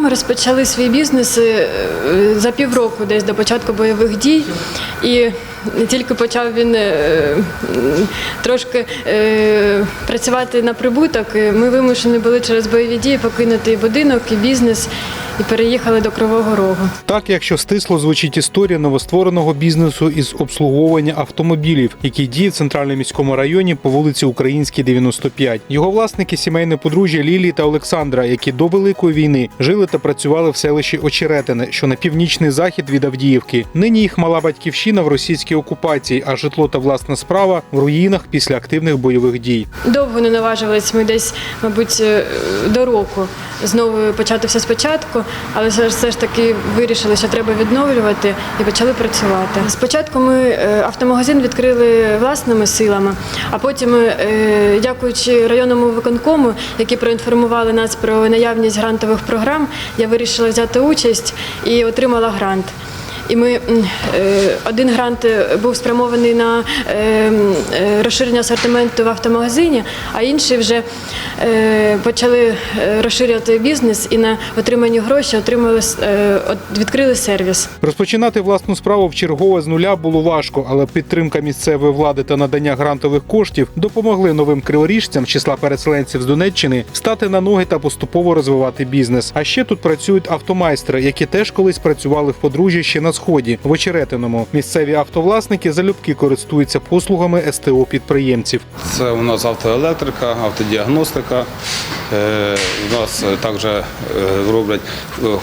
Ми розпочали свій бізнес е, за півроку, десь до початку бойових дій. І не тільки почав він е, трошки е, працювати на прибуток. Ми вимушені були через бойові дії покинути і будинок, і бізнес, і переїхали до Кривого Рогу. Так, якщо стисло звучить історія новоствореного бізнесу із обслуговування автомобілів, який діє в центральному міському районі по вулиці Українській, 95. Його власники сімейне подружжя Лілії та Олександра, які до великої війни жили та працювали в селищі Очеретине, що на північний захід від Авдіївки. Нині їх мала батьківщина в російській окупації, а житло та власна справа в руїнах після активних бойових дій. Довго не наважувались ми десь, мабуть, е, до року знову почати все спочатку, але все ж, таки вирішили, що треба відновлювати і почали працювати. Спочатку ми е, автомагазин відкрили власними силами, а потім, е, дякуючи районному виконкому, які проінформували нас про наявність грантових програм, я вирішила взяти участь і отримала грант. І ми е, один грант е, був спрямований на е, розширення асортименту в автомагазині, а інший вже почали розширювати бізнес і на отримані гроші отримали відкрили сервіс. Розпочинати власну справу в чергове з нуля було важко, але підтримка місцевої влади та надання грантових коштів допомогли новим криворіжцям числа переселенців з Донеччини стати на ноги та поступово розвивати бізнес. А ще тут працюють автомайстри, які теж колись працювали в подружжі ще на сході в Очеретиному. Місцеві автовласники залюбки користуються послугами СТО підприємців. Це у нас автоелектрика, автодіагностика. Е, У нас е, також е, роблять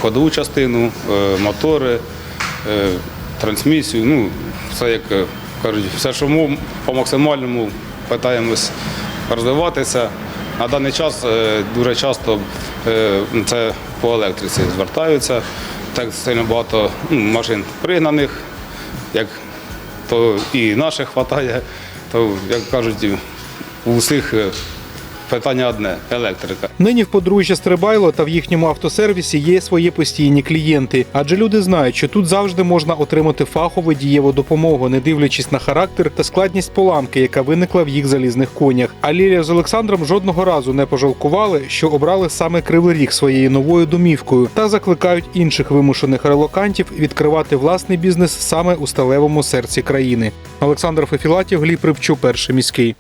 ходову частину, мотори, трансмісію. Ну, все як кажуть, все, що мов, по максимальному питаємось розвиватися. На даний час дуже часто це по електриці звертаються. Так сильно багато ну, машин пригнаних, як то і наших вистачає, то, як кажуть, у всіх е, питання одне електрика. Нині в подружжя Стрибайло та в їхньому автосервісі є свої постійні клієнти, адже люди знають, що тут завжди можна отримати фахову дієву допомогу, не дивлячись на характер та складність поламки, яка виникла в їх залізних конях. А Лілія з Олександром жодного разу не пожалкували, що обрали саме Кривий Ріг своєю новою домівкою та закликають інших вимушених релокантів відкривати власний бізнес саме у сталевому серці країни. Олександр Фефілатів, Гліб Рибчу, перший міський.